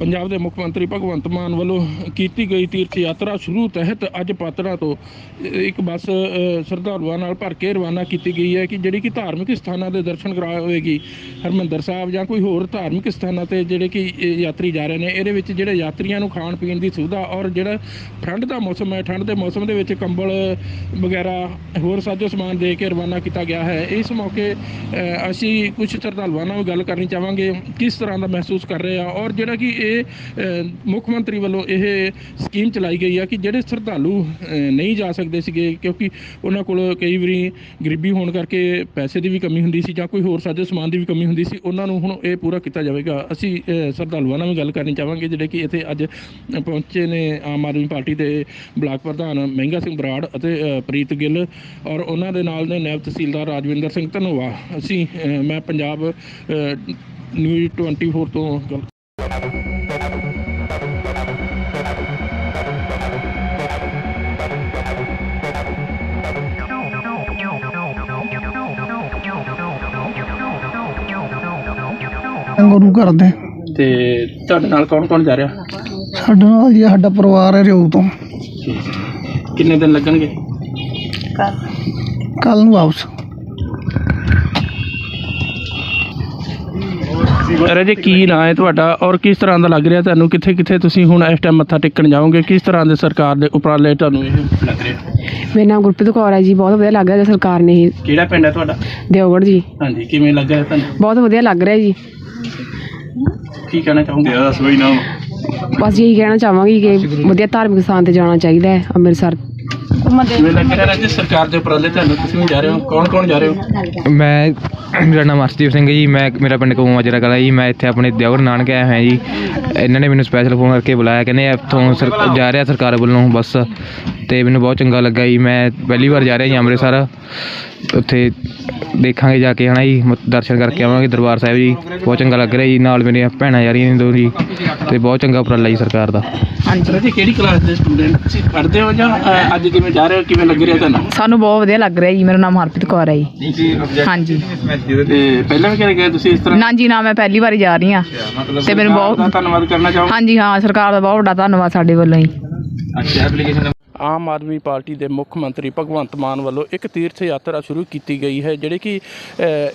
ਪੰਜਾਬ ਦੇ ਮੁੱਖ ਮੰਤਰੀ ਭਗਵੰਤ ਮਾਨ ਵੱਲੋਂ ਕੀਤੀ ਗਈ ਤੀਰਥ ਯਾਤਰਾ ਸ਼ੁਰੂ ਤਹਿਤ ਅੱਜ ਪਾਤੜਾ ਤੋਂ ਇੱਕ ਬੱਸ ਅ, ਸ਼ਰਧਾਲੂਆਂ ਨਾਲ ਭਰ ਕੇ ਰਵਾਨਾ ਕੀਤੀ ਗਈ ਹੈ ਕਿ ਜਿਹੜੀ ਕਿ ਧਾਰਮਿਕ ਸਥਾਨਾਂ ਦੇ ਦਰਸ਼ਨ ਕਰਾਵੇਗੀ ਹਰਮੰਦਰ ਸਾਹਿਬ ਜਾਂ ਕੋਈ ਹੋਰ ਧਾਰਮਿਕ ਸਥਾਨਾਂ ਤੇ ਜਿਹੜੇ ਕਿ ਯਾਤਰੀ ਜਾ ਰਹੇ ਨੇ ਇਹਦੇ ਵਿੱਚ ਜਿਹੜੇ ਯਾਤਰੀਆਂ ਨੂੰ ਖਾਣ ਪੀਣ ਦੀ ਸੁਵਿਧਾ ਔਰ ਜਿਹੜਾ ਠੰਡ ਦਾ ਮੌਸਮ ਹੈ ਠੰਡ ਦੇ ਮੌਸਮ ਦੇ ਵਿੱਚ ਕੰਬਲ ਵਗੈਰਾ ਹੋਰ ਸਾਜੋ ਸਮਾਨ ਦੇ ਕੇ ਰਵਾਨਾ ਕੀਤਾ ਗਿਆ ਹੈ। ਇਸ ਮੌਕੇ ਅਸੀਂ ਕੁਝ ਸ਼ਰਧਾਲੂਆਂ ਨਾਲ ਗੱਲ ਕਰਨੀ ਚਾਹਾਂਗੇ ਕਿਸ ਤਰ੍ਹਾਂ ਦਾ ਮਹਿਸੂਸ ਕਰ ਰਹੇ ਆ ਔਰ ਜਿਹੜਾ ਕਿ ਇਹ ਮੁੱਖ ਮੰਤਰੀ ਵੱਲੋਂ ਇਹ ਸਕੀਮ ਚਲਾਈ ਗਈ ਆ ਕਿ ਜਿਹੜੇ ਸ਼ਰਧਾਲੂ ਨਹੀਂ ਜਾ ਸਕਦੇ ਸੀਗੇ ਕਿਉਂਕਿ ਉਹਨਾਂ ਕੋਲ ਕਈ ਵਾਰੀ ਗਰੀਬੀ ਹੋਣ ਕਰਕੇ ਪੈਸੇ ਦੀ ਵੀ ਕਮੀ ਹੁੰਦੀ ਸੀ ਜਾਂ ਕੋਈ ਹੋਰ ਸਾਜੋ ਸਮਾਨ ਦੀ ਵੀ ਕਮੀ ਹੁੰਦੀ ਸੀ ਉਹਨਾਂ ਨੂੰ ਹੁਣ ਇਹ ਪੂਰਾ ਕੀਤਾ ਜਾਵੇਗਾ। ਅਸੀਂ ਸ਼ਰਧਾਲੂਆਂ ਨਾਲ ਵੀ ਗੱਲ ਕਰਨੀ ਚਾਹਾਂਗੇ ਜਿਹੜੇ ਕਿ ਇੱਥੇ ਅੱਜ ਪਹੁੰਚੇ ਨੇ ਆਮ ਆਦਮੀ ਪਾਰਟੀ ਦੇ ਬਲਾਕ ਪ੍ਰਧਾਨ ਮਹਿੰਗਾ ਸਿੰਘ ਬਰਾੜ ਅਤੇ ਪ੍ਰੀਤ ਗਿੱਲ ਔਰ ਉਹਨਾਂ ਦੇ ਨਾਲ ਨੇ ਨਾਇਬ ਤਹਿਸੀਲਦਾਰ ਰਾਜਵਿੰਦਰ ਸਿੰਘ ਧਨੋਆ। ਅਸੀਂ ਮੈਂ ਪੰਜਾਬ ਅ, ਨਿਊਜ਼ 24 ਤੋਂ ਗੁਰੂ ਘਰ ਦੇ। ਤੇ ਤੁਹਾਡੇ ਨਾਲ ਕੌਣ ਕੌਣ ਜਾ ਰਿਹਾ? ਸਾਡੇ ਨਾਲ ਜੀ ਸਾਡਾ ਪਰਿਵਾਰ ਹੈ ਰਿਓ ਤੋਂ। ਕਿੰਨੇ ਦਿਨ ਲੱਗਣਗੇ? ਕੱਲ ਨੂੰ ਵਾਪਸ। ਰਾਜੇ ਕੀ ਨਾਂ ਹੈ ਤੁਹਾਡਾ ਔਰ ਕਿਸ ਤਰ੍ਹਾਂ ਦਾ ਲੱਗ ਰਿਹਾ ਤੁਹਾਨੂੰ? ਕਿੱਥੇ ਕਿੱਥੇ ਤੁਸੀਂ ਹੁਣ ਇਸ ਟਾਈਮ ਮੱਥਾ ਟੇਕਣ ਜਾਓਗੇ? ਕਿਸ ਤਰ੍ਹਾਂ ਦੇ ਸਰਕਾਰ ਦੇ ਉਪਰਾਲੇ ਤੁਹਾਨੂੰ ਇਹ ਲੱਗ ਰਿਹਾ? ਮੇਰਾ ਨਾਮ ਗੁਰਪ੍ਰੀਤ ਕੌਰ ਹੈ ਜੀ ਬਹੁਤ ਵਧੀਆ ਲੱਗ ਰਿਹਾ ਜੀ ਸਰਕਾਰ ਨੇ ਇਹ। ਕਿਹੜਾ ਪਿੰਡ ਹੈ ਤੁਹਾਡਾ? ਦਿਓਗੜ ਜੀ। ਹਾਂਜੀ ਕਿਵੇਂ ਲੱਗਾ ਤੁਹਾਨੂੰ? ਬਹੁਤ ਵਧੀਆ ਲੱਗ ਰਿਹਾ ਜੀ। ਕੀ ਕਹਿਣਾ ਚਾਹੋਗੇ? ਬਸ ਇਹੀ ਕਹਿਣਾ ਚਾਹਾਂਗੀ ਕਿ ਵਧੀਆ ਧਾਰਮਿਕ ਸਥਾਨ ਤੇ ਜਾਣਾ ਚਾਹੀਦਾ ਹੈ ਅੰਮ੍ਰਿਤਸਰ। ਕਿਵੇਂ ਲੱਗ ਰਿਹਾ ਰਾਜੇ ਸਰਕਾਰ ਦੇ ਉਪਰਾਲੇ ਤੁਹਾਨੂੰ ਤੁਸੀਂ ਵੀ ਜਾ ਰਹੇ ਹੋ। ਕੌਣ ਕੌਣ ਜਾ ਰਹੇ ਹੋ? ਮੈਂ ਮੇਰਾ ਨਾਮ ਅਰਸ਼ਦੀਪ ਸਿੰਘ ਹੈ ਜੀ। ਮੈਂ ਮੇਰਾ ਪਿੰਡ ਕੌਮ ਮਾਜਰਾ ਕਲਾ ਜੀ। ਮੈਂ ਇੱਥੇ ਆਪਣੇ ਦਿਓਗੜ ਨਾਨਕ ਆਇਆ ਹੋਇਆ ਜੀ। ਇਹਨਾਂ ਨੇ ਮੈਨੂੰ ਸਪੈਸ਼ਲ ਫੋਨ ਕਰਕੇ ਬੁਲਾਇਆ। ਕਹਿੰਦੇ ਇੱਥੋਂ ਸਰ ਜਾ ਰਿਹਾ ਸਰਕਾਰ ਵੱਲੋਂ ਬੱਸ। ਤੇ ਮੈਨੂੰ ਬਹੁਤ ਚੰਗਾ ਲੱਗਾ ਜੀ। ਮੈਂ ਪਹਿਲੀ ਵਾਰ ਜਾ ਰਿਹਾ ਜੀ ਅੰਮ੍ਰਿਤਸਰ। ਉੱਥੇ ਦੇਖਾਂਗੇ ਜਾ ਕੇ ਹਨਾ ਜੀ ਦਰਸ਼ਨ ਕਰਕੇ ਆਵਾਂਗੇ ਦਰਬਾਰ ਸਾਹਿਬ ਜੀ। ਬਹੁਤ ਚੰਗਾ ਲੱਗ ਰਿਹਾ ਜੀ ਨਾਲ ਮੇਰੀਆਂ ਭੈਣਾਂ ਜਾ ਰਹੀਆਂ ਨੇ ਦੋ ਜੀ ਤੇ ਬਹੁਤ ਚੰਗਾ ਉਪਰਾਲਾ ਜੀ ਸਰਕਾਰ ਦਾ। ਰਾਜੇ ਕਿਹੜੀ ਕਲਾਸ ਦੇ ਸਟੂਡੈਂਟ ਤੁਸੀਂ ਪੜ੍ਹਦੇ ਹੋ ਜਾਂ ਅ, ਅੱਜ ਕਿਵੇਂ ਜਾ ਰਹੇ ਹੋ ਕਿਵੇਂ ਲੱਗ ਰਿਹਾ ਤੁਹਾਨੂੰ? ਸਾਨੂੰ ਬਹੁਤ ਵਧੀਆ ਲੱਗ ਰਿਹਾ ਜੀ ਮੇਰਾ ਨਾਮ ਹਰਪ੍ਰੀਤ ਕੌਰ ਹੈ ਜੀ। ਹਾਂਜੀ। ਤੇ। ਪਹਿਲਾਂ ਵੀ ਕਦੇ ਗਏ ਤੁਸੀਂ ਇਸ ਤਰ੍ਹਾਂ? ਨਾ ਜੀ ਨਾ ਮੈਂ ਪਹਿਲੀ ਵਾਰੀ ਜਾ ਰਹੀ ਹਾਂ। ਤੇ ਮੈਨੂੰ ਸਰਕਾਰ ਦਾ ਬਹੁਤ ਧੰਨਵਾਦ ਕਰਨਾ ਚਾਹੋਗੇ ਹਾਂਜੀ ਹਾਂ ਸਰਕਾਰ ਦਾ ਬਹੁਤ ਵੱਡਾ ਧੰਨਵਾਦ ਸਾਡੇ ਵੱਲੋਂ ਜੀ। ਆਮ ਆਦਮੀ ਪਾਰਟੀ ਦੇ ਮੁੱਖ ਮੰਤਰੀ ਭਗਵੰਤ ਮਾਨ ਵੱਲੋਂ ਇੱਕ ਤੀਰਥ ਯਾਤਰਾ ਸ਼ੁਰੂ ਕੀਤੀ ਗਈ ਹੈ ਜਿਹੜੇ ਕਿ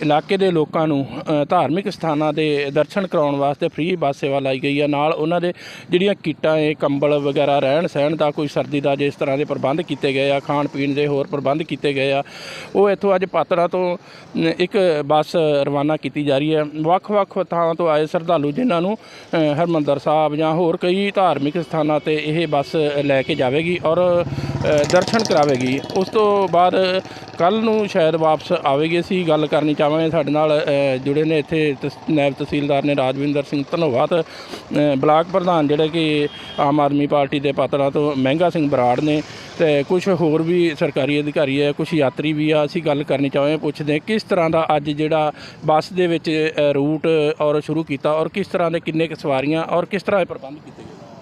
ਇਲਾਕੇ ਦੇ ਲੋਕਾਂ ਨੂੰ ਧਾਰਮਿਕ ਸਥਾਨਾਂ ਦੇ ਦਰਸ਼ਨ ਕਰਾਉਣ ਵਾਸਤੇ ਫ੍ਰੀ ਬੱਸ ਸੇਵਾ ਲਾਈ ਗਈ ਹੈ। ਨਾਲ ਉਹਨਾਂ ਦੇ ਜਿਹੜੀਆਂ ਕਿੱਟਾਂ ਏ ਕੰਬਲ ਵਗੈਰਾ ਰਹਿਣ ਸਹਿਣ ਦਾ ਕੋਈ ਸਰਦੀ ਦਾ ਜਿਸ ਤਰ੍ਹਾਂ ਦੇ ਪ੍ਰਬੰਧ ਕੀਤੇ ਗਏ ਆ ਖਾਣ ਪੀਣ ਦੇ ਹੋਰ ਪ੍ਰਬੰਧ ਕੀਤੇ ਗਏ ਆ ਉਹ ਇੱਥੋਂ ਅੱਜ ਪਾਤੜਾ ਤੋਂ ਇੱਕ ਬੱਸ ਰਵਾਨਾ ਕੀਤੀ ਜਾ ਰਹੀ ਹੈ। ਵੱਖ-ਵੱਖ ਥਾਵਾਂ ਤੋਂ ਆਏ ਸ਼ਰਧਾਲੂ ਜਿਨ੍ਹਾਂ ਨੂੰ ਅ, ਹਰਿਮੰਦਰ ਸਾਹਿਬ ਜਾਂ ਹੋਰ ਕਈ ਧਾਰਮਿਕ ਸਥਾਨਾਂ ਤੇ ਇਹ ਬੱਸ ਲੈ ਕੇ ਜਾਵੇਗੀ ਔਰ ਦਰਸ਼ਨ ਕਰਾਵੇਗੀ। ਉਸ ਤੋਂ ਬਾਅਦ ਕੱਲ ਨੂੰ ਸ਼ਾਇਦ ਵਾਪਸ ਆਵੇਗੀ। ਅਸੀਂ ਗੱਲ ਕਰਨੀ ਚਾਹਾਂਗੇ ਸਾਡੇ ਨਾਲ ਜੁੜੇ ਨੇ ਇੱਥੇ ਤਸ- ਨਾਇਬ ਤਹਿਸੀਲਦਾਰ ਨੇ ਰਾਜਵਿੰਦਰ ਸਿੰਘ ਧਨੋਵਾ ਬਲਾਕ ਪ੍ਰਧਾਨ ਜਿਹੜੇ ਕਿ ਆਮ ਆਦਮੀ ਪਾਰਟੀ ਦੇ ਪਾਤੜਾ ਤੋਂ ਮਹਿੰਗਾ ਸਿੰਘ ਬਰਾੜ ਨੇ ਤੇ ਕੁਝ ਹੋਰ ਵੀ ਸਰਕਾਰੀ ਅਧਿਕਾਰੀ ਹੈ ਕੁਝ ਯਾਤਰੀ ਵੀ ਆ। ਅਸੀਂ ਗੱਲ ਕਰਨੀ ਚਾਹਾਂਗੇ, ਪੁੱਛਦੇ ਕਿਸ ਤਰ੍ਹਾਂ ਦਾ ਅੱਜ ਜਿਹੜਾ ਬੱਸ ਦੇ ਵਿੱਚ ਰੂਟ ਔਰ ਸ਼ੁਰੂ ਕੀਤਾ ਔਰ ਕਿਸ ਤਰ੍ਹਾਂ ਦੇ ਕਿੰਨੇ ਕੁ ਸਵਾਰੀਆਂ ਔਰ ਕਿਸ ਤਰ੍ਹਾਂ ਦੇ ਪ੍ਰਬੰਧ ਕੀਤੇ ਗਏ?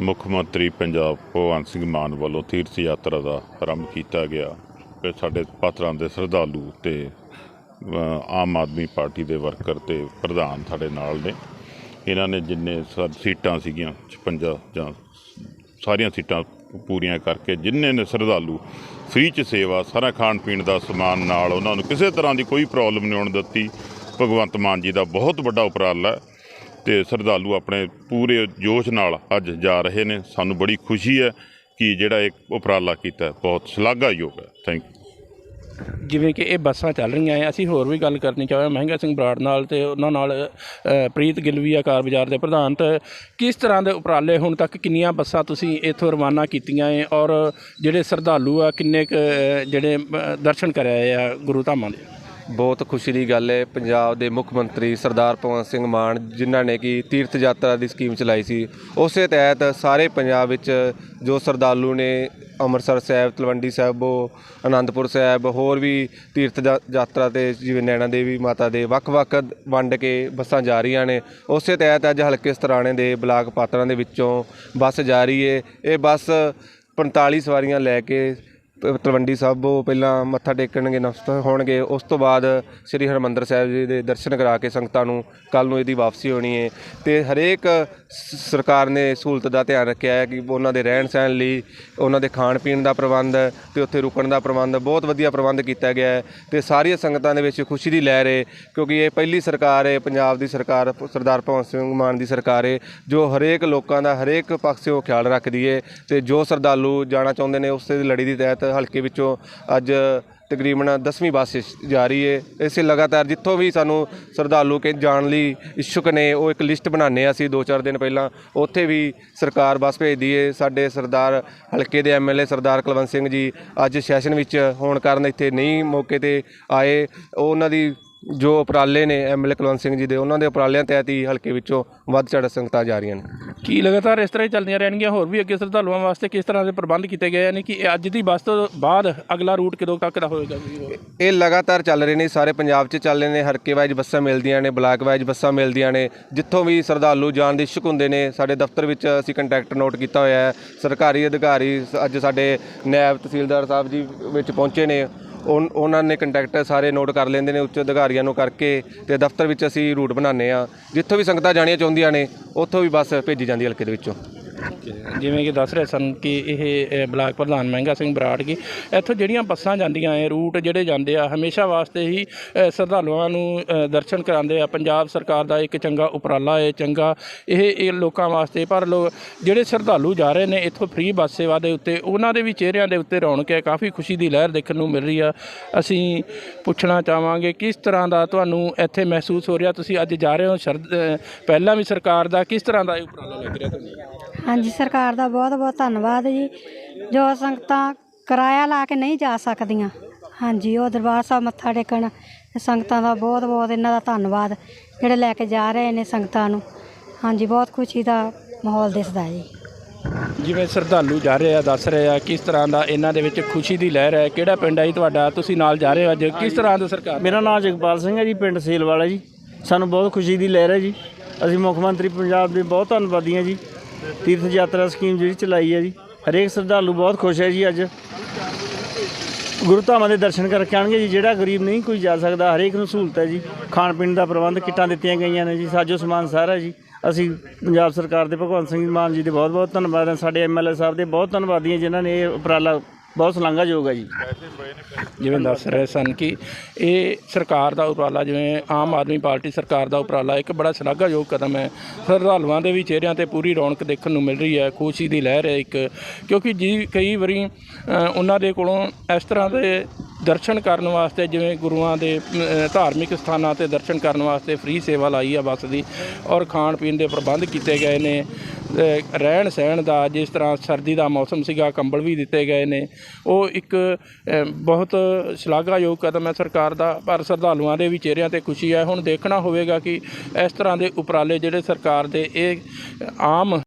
ਮੁੱਖ ਮੰਤਰੀ ਪੰਜਾਬ ਭਗਵੰਤ ਸਿੰਘ ਮਾਨ ਵੱਲੋਂ ਤੀਰਥ ਯਾਤਰਾ ਦਾ ਆਰੰਭ ਕੀਤਾ ਗਿਆ ਤੇ ਸਾਡੇ ਪਾਤਰਾਂ ਦੇ ਸ਼ਰਧਾਲੂ ਤੇ ਆਮ ਆਦਮੀ ਪਾਰਟੀ ਦੇ ਵਰਕਰ ਤੇ ਪ੍ਰਧਾਨ ਸਾਡੇ ਨਾਲ ਨੇ। ਇਹਨਾਂ ਨੇ ਜਿੰਨੇ ਸੀਟਾਂ ਸੀਗੀਆਂ 56 ਜਾਂ ਸਾਰੀਆਂ ਸੀਟਾਂ ਪੂਰੀਆਂ ਕਰਕੇ ਜਿੰਨੇ ਨੇ ਸ਼ਰਧਾਲੂ ਫ੍ਰੀ ਚ ਸੇਵਾ, ਸਾਰਾ ਖਾਣ ਪੀਣ ਦਾ ਸਮਾਨ ਨਾਲ ਉਹਨਾਂ ਨੂੰ ਕਿਸੇ ਤਰ੍ਹਾਂ ਦੀ ਕੋਈ ਪ੍ਰੋਬਲਮ ਨਹੀਂ ਆਉਣ ਦਿੱਤੀ। ਭਗਵੰਤ ਮਾਨ ਜੀ ਦਾ ਬਹੁਤ ਵੱਡਾ ਉਪਰਾਲਾ ਹੈ। ਤੇ ਸ਼ਰਧਾਲੂ ਆਪਣੇ ਪੂਰੇ ਜੋਸ਼ ਨਾਲ ਅੱਜ ਜਾ ਰਹੇ ਨੇ। ਸਾਨੂੰ ਬੜੀ ਖੁਸ਼ੀ ਹੈ ਕਿ ਜਿਹੜਾ ਇੱਕ ਉਪਰਾਲਾ ਕੀਤਾ ਬਹੁਤ ਸ਼ਲਾਘਾਯੋਗ ਹੈ। ਥੈਂਕ ਯੂ ਜਿਵੇਂ ਕਿ ਇਹ ਬੱਸਾਂ ਚੱਲ ਰਹੀਆਂ ਹੈ ਅਸੀਂ ਹੋਰ ਵੀ ਗੱਲ ਕਰਨੀ ਚਾਹਾਂਗੇ ਮਹਿੰਗਾ ਸਿੰਘ ਬਰਾੜ ਨਾਲ ਤੇ ਉਹਨਾਂ ਨਾਲ ਪ੍ਰੀਤ ਗਿੱਲ ਆ ਕਾਰ ਬਾਜ਼ਾਰ ਦੇ ਪ੍ਰਧਾਨ ਤੇ। ਕਿਸ ਤਰ੍ਹਾਂ ਦੇ ਉਪਰਾਲੇ ਹੁਣ ਤੱਕ ਕਿੰਨੀਆਂ ਬੱਸਾਂ ਤੁਸੀਂ ਇੱਥੋਂ ਰਵਾਨਾ ਕੀਤੀਆਂ ਏ ਔਰ ਜਿਹੜੇ ਸ਼ਰਧਾਲੂ ਆ ਕਿੰਨੇ ਕੁ, ਜਿਹੜੇ ਦਰਸ਼ਨ ਕਰ ਆ ਗੁਰੂ ਧਾਮਾਂ ਦੇ? ਬਹੁਤ ਖੁਸ਼ੀ ਦੀ ਗੱਲ ਹੈ। ਪੰਜਾਬ ਦੇ ਮੁੱਖ ਮੰਤਰੀ ਸਰਦਾਰ ਭਗਵੰਤ ਸਿੰਘ ਮਾਨ ਜਿਨ੍ਹਾਂ ਨੇ ਕਿ ਤੀਰਥ ਯਾਤਰਾ ਦੀ ਸਕੀਮ ਚਲਾਈ ਸੀ, ਉਸੇ ਤਹਿਤ ਸਾਰੇ ਪੰਜਾਬ ਵਿੱਚ ਜੋ ਸਰਦਾਲੂ ਨੇ ਅੰਮ੍ਰਿਤਸਰ ਸਾਹਿਬ, ਤਲਵੰਡੀ ਸਾਹਿਬ ਆਨੰਦਪੁਰ ਸਾਹਿਬ, ਹੋਰ ਵੀ ਤੀਰਥ ਯਾਤਰਾ ਤੇ ਜਿਵੇਂ ਨੈਣਾ ਦੇਵੀ ਮਾਤਾ ਦੇ ਵੱਖ-ਵੱਖ ਵੰਡ ਕੇ ਬੱਸਾਂ ਜਾ ਰਹੀਆਂ ਨੇ। ਉਸੇ ਤਹਿਤ ਅੱਜ ਹਲਕੇ ਸਤਰਾਣੇ ਦੇ ਬਲਾਕ ਪਾਤਰਾਂ ਦੇ ਵਿੱਚੋਂ ਬੱਸ ਜਾ ਰਹੀ ਹੈ ਇਹ ਬੱਸ 45 ਸਵਾਰੀਆਂ ਲੈ ਕੇ ਪ- ਤਲਵੰਡੀ ਸਾਬੋ ਪਹਿਲਾਂ ਮੱਥਾ ਟੇਕਣਗੇ ਨਮਸਕਾਰ ਹੋਣਗੇ। ਉਸ ਤੋਂ ਬਾਅਦ ਸ੍ਰੀ ਹਰਿਮੰਦਰ ਸਾਹਿਬ ਜੀ ਦੇ ਦਰਸ਼ਨ ਕਰਾ ਕੇ ਸੰਗਤਾਂ ਨੂੰ ਕੱਲ ਨੂੰ ਇਹਦੀ ਵਾਪਸੀ ਹੋਣੀ ਹੈ ਤੇ ਹਰੇਕ ਸਰਕਾਰ ਨੇ ਸਹੂਲਤ ਦਾ ਧਿਆਨ ਰੱਖਿਆ ਹੈ ਕਿ ਉਹਨਾਂ ਦੇ ਰਹਿਣ ਸਹਿਣ ਲਈ ਉਹਨਾਂ ਦੇ ਖਾਣ ਪੀਣ ਦਾ ਪ੍ਰਬੰਧ ਤੇ ਉੱਥੇ ਰੁਕਣ ਦਾ ਪ੍ਰਬੰਧ ਬਹੁਤ ਵਧੀਆ ਪ੍ਰਬੰਧ ਕੀਤਾ ਗਿਆ ਹੈ ਤੇ ਸਾਰੀਆਂ ਸੰਗਤਾਂ ਦੇ ਵਿੱਚ ਖੁਸ਼ੀ ਦੀ ਲਹਿਰ ਹੈ ਕਿਉਂਕਿ ਇਹ ਪਹਿਲੀ ਸਰਕਾਰ ਹੈ ਪੰਜਾਬ ਦੀ ਸਰਕਾਰ, ਸਰਦਾਰ ਭਗਵੰਤ ਸਿੰਘ ਮਾਨ ਦੀ ਸਰਕਾਰ ਹੈ ਜੋ ਹਰੇਕ ਲੋਕਾਂ ਦਾ ਹਰੇਕ ਪੱਖੋਂ ਖਿਆਲ ਰੱਖਦੀ ਹੈ ਤੇ ਜੋ ਸਰਦਾਲੂ ਜਾਣਾ ਚਾਹੁੰਦੇ ਨੇ ਉਸੇ ਦੀ ਲੜੀ ਦੀ ਤਹਿਤ ਹਲਕੇ ਵਿੱਚੋਂ ਅੱਜ ਤਕਰੀਬਨ 10ਵੀਂ ਬੱਸ ਜਾ ਰਹੀ ਹੈ ਇਸੇ ਲਗਾਤਾਰ ਜਿੱਥੋਂ ਵੀ ਸਾਨੂੰ ਸ਼ਰਧਾਲੂ ਕੇ ਜਾਣ ਲਈ ਇਛੁਕ ਨੇ, ਉਹ ਇੱਕ ਲਿਸਟ ਬਣਾਉਂਦੇ ਹਾਂ ਅਸੀਂ 2-4 ਦਿਨ ਪਹਿਲਾਂ। ਉੱਥੇ ਵੀ ਸਰਕਾਰ ਬੱਸ ਭੇਜਦੀ ਹੈ ਸਾਡੇ ਸਰਦਾਰ ਹਲਕੇ ਦੇ ਐਮਐਲਏ ਸਰਦਾਰ ਕੁਲਵੰਤ ਸਿੰਘ ਜੀ ਅੱਜ ਸੈਸ਼ਨ ਵਿੱਚ ਹੋਣ ਕਾਰਨ ਇੱਥੇ ਨਹੀਂ ਮੌਕੇ ਤੇ ਆਏ। ਉਹ ਉਹਨਾਂ ਦੀ ਜੋ ਉਪਰਾਲੇ ਨੇ ਐਮਐਲਏ ਕੁਲਵੰਤ ਸਿੰਘ ਜੀ ਦੇ, ਉਹਨਾਂ ਦੇ ਉਪਰਾਲਿਆਂ ਤਹਿਤ ਹੀ ਹਲਕੇ ਵਿੱਚੋਂ ਵੱਧ ਚੜ੍ਹ ਸੰਗਤਾਂ ਜਾ ਰਹੀਆਂ ਨੇ। ਕੀ ਲਗਾਤਾਰ ਇਸ ਤਰ੍ਹਾਂ ਹੀ ਚੱਲਦੀਆਂ ਰਹਿਣਗੀਆਂ? ਹੋਰ ਵੀ ਅੱਗੇ ਸ਼ਰਧਾਲੂਆਂ ਵਾਸਤੇ ਕਿਸ ਤਰ੍ਹਾਂ ਦੇ ਪ੍ਰਬੰਧ ਕੀਤੇ ਗਏ ਨੇ ਕਿ ਅੱਜ ਦੀ ਬੱਸ ਤੋਂ ਬਾਅਦ ਅਗਲਾ ਰੂਟ ਕਦੋਂ ਤੱਕ ਦਾ ਹੋਏਗਾ ਇਹ ਲਗਾਤਾਰ ਚੱਲ ਰਹੇ ਨੇ, ਸਾਰੇ ਪੰਜਾਬ 'ਚ ਚੱਲ ਰਹੇ ਨੇ ਹਰਕੇ ਵਾਈਜ਼ ਬੱਸਾਂ ਮਿਲਦੀਆਂ ਨੇ, ਬਲਾਕ ਵਾਈਜ਼ ਬੱਸਾਂ ਮਿਲਦੀਆਂ ਨੇ। ਜਿੱਥੋਂ ਵੀ ਸ਼ਰਧਾਲੂ ਜਾਣ ਦੇ ਇਛੁਕ ਹੁੰਦੇ ਨੇ, ਸਾਡੇ ਦਫ਼ਤਰ ਵਿੱਚ ਅਸੀਂ ਕੰਟੈਕਟ ਨੋਟ ਕੀਤਾ ਹੋਇਆ ਹੈ। ਸਰਕਾਰੀ ਅਧਿਕਾਰੀ ਅੱਜ ਸਾਡੇ ਨੈਬ ਤਹਿਸੀਲਦਾਰ ਸਾਹਿਬ ਜੀ ਵਿੱਚ ਪਹੁੰਚੇ ਨੇ। ਉਨ- ਉਹਨਾਂ ਨੇ ਕੰਟੈਕਟ ਸਾਰੇ ਨੋਟ ਕਰ ਲੈਂਦੇ ਨੇ ਉੱਚ ਅਧਿਕਾਰੀਆਂ ਨੂੰ ਕਰਕੇ ਤੇ ਦਫ਼ਤਰ ਵਿੱਚ ਅਸੀਂ ਰੂਟ ਬਣਾਉਂਦੇ ਆ ਜਿੱਥੋਂ ਵੀ ਸੰਗਤਾਂ ਜਾਣੀਆਂ ਚਾਹੁੰਦੀਆਂ ਨੇ, ਉੱਥੋਂ ਵੀ ਬੱਸ ਭੇਜੀ ਜਾਂਦੀ ਹੈ ਹਲਕੇ ਦੇ ਵਿੱਚੋਂ। ਜਿਵੇਂ ਕਿ ਦੱਸ ਰਹੇ ਸਨ ਕਿ ਇਹ ਅ, ਬਲਾਕ ਪ੍ਰਧਾਨ ਮਹਿੰਗਾ ਸਿੰਘ ਬਰਾੜ ਕੀ ਇੱਥੋਂ ਜਿਹੜੀਆਂ ਬੱਸਾਂ ਜਾਂਦੀਆਂ ਹੈ ਰੂਟ ਜਿਹੜੇ ਜਾਂਦੇ ਆ ਹਮੇਸ਼ਾ ਵਾਸਤੇ ਹੀ ਅ, ਸ਼ਰਧਾਲੂਆਂ ਨੂੰ ਅ, ਦਰਸ਼ਨ ਕਰਾਉਂਦੇ ਆ। ਪੰਜਾਬ ਸਰਕਾਰ ਦਾ ਇੱਕ ਚੰਗਾ ਉਪਰਾਲਾ ਹੈ ਚੰਗਾ ਇਹ ਇਹ ਲੋਕਾਂ ਵਾਸਤੇ ਪਰ ਲੋ ਜਿਹੜੇ ਸ਼ਰਧਾਲੂ ਜਾ ਰਹੇ ਨੇ ਇੱਥੋਂ ਫ੍ਰੀ ਬੱਸ ਸੇਵਾ ਦੇ ਉੱਤੇ ਉਹਨਾਂ ਦੇ ਵੀ ਚਿਹਰਿਆਂ ਦੇ ਉੱਤੇ ਰੌਣਕ ਹੈ। ਕਾਫੀ ਖੁਸ਼ੀ ਦੀ ਲਹਿਰ ਦੇਖਣ ਨੂੰ ਮਿਲ ਰਹੀ ਆ। ਅਸੀਂ ਪੁੱਛਣਾ ਚਾਹਾਂਗੇ ਕਿਸ ਤਰ੍ਹਾਂ ਦਾ ਤੁਹਾਨੂੰ ਇੱਥੇ ਮਹਿਸੂਸ ਹੋ ਰਿਹਾ? ਤੁਸੀਂ ਅੱਜ ਜਾ ਰਹੇ ਹੋ ਸ਼ਰਧ ਅ, ਪਹਿਲਾਂ ਵੀ ਸਰਕਾਰ ਦਾ ਕਿਸ ਤਰ੍ਹਾਂ ਦਾ ਇਹ ਉਪਰਾਲਾ ਲੱਗ ਰਿਹਾ ਤੁਹਾਨੂੰ? ਹਾਂਜੀ ਸਰਕਾਰ ਦਾ ਬਹੁਤ ਬਹੁਤ ਧੰਨਵਾਦ ਜੀ। ਜੋ ਸੰਗਤਾਂ ਕਿਰਾਇਆ ਲਾ ਕੇ ਨਹੀਂ ਜਾ ਸਕਦੀਆਂ ਹਾਂਜੀ ਉਹ ਦਰਬਾਰ ਸਾਹਿਬ ਮੱਥਾ ਟੇਕਣ ਸੰਗਤਾਂ ਦਾ ਬਹੁਤ ਬਹੁਤ ਇਹਨਾਂ ਦਾ ਧੰਨਵਾਦ ਜਿਹੜੇ ਲੈ ਕੇ ਜਾ ਰਹੇ ਨੇ ਸੰਗਤਾਂ ਨੂੰ। ਹਾਂਜੀ ਬਹੁਤ ਖੁਸ਼ੀ ਦਾ ਮਾਹੌਲ ਦਿਸਦਾ ਜੀ। ਜਿਵੇਂ ਸ਼ਰਧਾਲੂ ਜਾ ਰਹੇ ਆ ਦੱਸ ਰਹੇ ਆ ਕਿਸ ਤਰ੍ਹਾਂ ਦਾ ਇਹਨਾਂ ਦੇ ਵਿੱਚ ਖੁਸ਼ੀ ਦੀ ਲਹਿਰ ਹੈ ਕਿਹੜਾ ਪਿੰਡ ਹੈ ਜੀ ਤੁਹਾਡਾ ਤੁਸੀਂ ਨਾਲ ਜਾ ਰਹੇ ਹੋ ਅੱਜ ਕਿਸ ਤਰ੍ਹਾਂ ਦਾ ਸਰਕਾਰ? ਮੇਰਾ ਨਾਮ ਜਗਪਾਲ ਸਿੰਘ ਹੈ ਜੀ ਪਿੰਡ ਸੇਲ ਵਾਲਾ ਜੀ। ਸਾਨੂੰ ਬਹੁਤ ਖੁਸ਼ੀ ਦੀ ਲਹਿਰ ਹੈ ਜੀ। ਅਸੀਂ ਮੁੱਖ ਮੰਤਰੀ ਪੰਜਾਬ ਦੇ ਬਹੁਤ ਧੰਨਵਾਦੀ ਹਾਂ ਜੀ। ਤੀਰਥ ਯਾਤਰਾ ਸਕੀਮ ਜਿਹੜੀ ਚਲਾਈ ਹੈ ਜੀ। ਹਰੇਕ ਸ਼ਰਧਾਲੂ ਬਹੁਤ ਖੁਸ਼ ਹੈ ਜੀ ਅੱਜ। ਗੁਰੂ ਧਾਮਾਂ ਦੇ ਦਰਸ਼ਨ ਕਰਕੇ ਆਣਗੇ ਜੀ। ਜਿਹੜਾ ਗਰੀਬ ਨਹੀਂ ਕੋਈ ਜਾ ਸਕਦਾ, ਹਰੇਕ ਨੂੰ ਸਹੂਲਤ ਹੈ ਜੀ। ਖਾਣ ਪੀਣ ਦਾ ਪ੍ਰਬੰਧ ਕਿੱਟਾਂ ਦਿੱਤੀਆਂ ਗਈਆਂ ਨੇ ਜੀ। ਸਾਜੋ ਸਮਾਨ ਸਾਰਾ ਜੀ। ਅਸੀਂ ਪੰਜਾਬ ਸਰਕਾਰ ਦੇ ਭਗਵੰਤ ਸਿੰਘ ਮਾਨ ਜੀ ਦੇ ਬਹੁਤ ਬਹੁਤ ਧੰਨਵਾਦ ਹਾਂ। ਸਾਡੇ ਐਮਐਲਏ ਸਾਹਿਬ ਦੇ ਬਹੁਤ ਧੰਨਵਾਦੀ ਹਾਂ ਜਿਨ੍ਹਾਂ ਨੇ ਇਹ ਉਪਰਾਲਾ ਬਹੁਤ ਸ਼ਲਾਘਾਯੋਗ ਹੈ ਜੀ। ਜਿਵੇਂ ਦੱਸ ਰਹੇ ਸਨ ਕਿ ਇਹ ਸਰਕਾਰ ਦਾ ਉਪਰਾਲਾ, ਜਿਵੇਂ ਆਮ ਆਦਮੀ ਪਾਰਟੀ ਸਰਕਾਰ ਦਾ ਉਪਰਾਲਾ, ਇੱਕ ਬੜਾ ਸ਼ਲਾਘਾਯੋਗ ਕਦਮ ਹੈ। ਸ਼ਰਧਾਲੂਆਂ ਦੇ ਵੀ ਚਿਹਰਿਆਂ ਤੇ ਪੂਰੀ ਰੌਣਕ ਦੇਖਣ ਨੂੰ ਮਿਲ ਰਹੀ ਹੈ, ਖੁਸ਼ੀ ਦੀ ਲਹਿਰ ਹੈ ਇੱਕ, ਕਿਉਂਕਿ ਜੀ ਕਈ ਵਾਰੀ ਉਹਨਾਂ ਦੇ ਕੋਲੋਂ ਇਸ ਤਰ੍ਹਾਂ ਦੇ ਦਰਸ਼ਨ ਕਰਨ ਵਾਸਤੇ, ਜਿਵੇਂ ਗੁਰੂਆਂ ਦੇ ਧਾਰਮਿਕ ਸਥਾਨਾਂ ਤੇ ਦਰਸ਼ਨ ਕਰਨ ਵਾਸਤੇ ਫ੍ਰੀ ਸੇਵਾ ਲਾਈ ਆ ਬੱਸ ਦੀ ਔਰ ਖਾਣ ਪੀਣ ਦੇ ਪ੍ਰਬੰਧ ਕੀਤੇ ਗਏ ਨੇ। ਰਹਿਣ ਸਹਿਣ ਦਾ, ਜਿਸ ਤਰ੍ਹਾਂ ਸਰਦੀ ਦਾ ਮੌਸਮ ਸੀਗਾ, ਕੰਬਲ ਵੀ ਦਿੱਤੇ ਗਏ ਨੇ। ਉਹ ਇੱਕ ਬਹੁਤ ਸ਼ਲਾਘਾਯੋਗ ਕਦਮ ਹੈ ਸਰਕਾਰ ਦਾ, ਪਰ ਸ਼ਰਧਾਲੂਆਂ ਦੇ ਵੀ ਚਿਹਰਿਆਂ ਤੇ ਖੁਸ਼ੀ ਹੈ। ਹੁਣ ਦੇਖਣਾ ਹੋਵੇਗਾ ਕਿ ਇਸ ਤਰ੍ਹਾਂ ਦੇ ਉਪਰਾਲੇ ਜਿਹੜੇ ਸਰਕਾਰ ਦੇ, ਇਹ ਆਮ